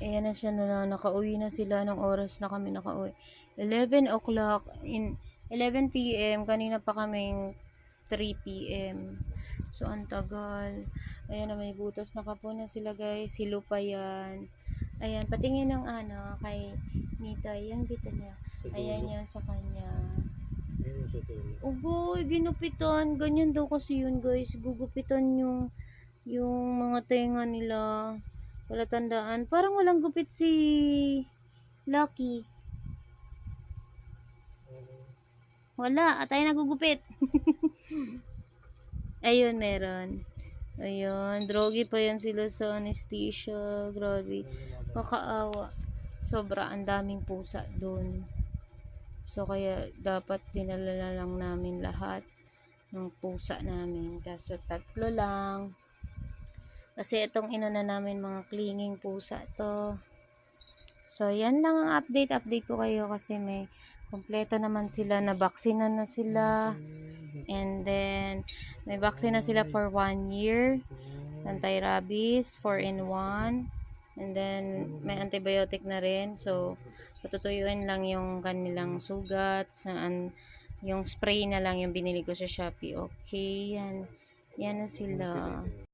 Ayan na siya na nakauwi na sila nung oras na kami nakauwi. 11 o'clock in 11 p.m. Kanina pa kaming 3 p.m. So, ang tagal. Ayan na, may butas na kapo na sila guys. Hilo pa yan. Ayan, patingin ng ano, kay Nita. Yan, dito niya. Ayan yan sa kanya. Ugoy, ginupitan. Ganyan daw kasi yun guys. Gugupitan yung yung mga tenga nila. Wala tandaan. Parang walang gupit si Lucky. Wala. At tayo nagugupit. Ayun, meron. Ayun. Drogi pa yan sila sa anesthesia. Grabe. Kakaawa. Sobra. Ang daming pusa doon. So, kaya dapat dinala na lang namin lahat ng pusa namin. Kaso tatlo lang. Kasi itong inuna namin mga clinging pusa to. So, yan lang ang update. Update ko kayo kasi may kompleto naman sila. na vaccine na sila. And then, may vaccine na sila for one year. Anti-rabies, 4 in 1. And then, may antibiotic na rin. So, patutuyuin lang yung kanilang sugat. Saan, yung spray na lang yung binili ko sa Shopee. Okay, yan. Yan na sila.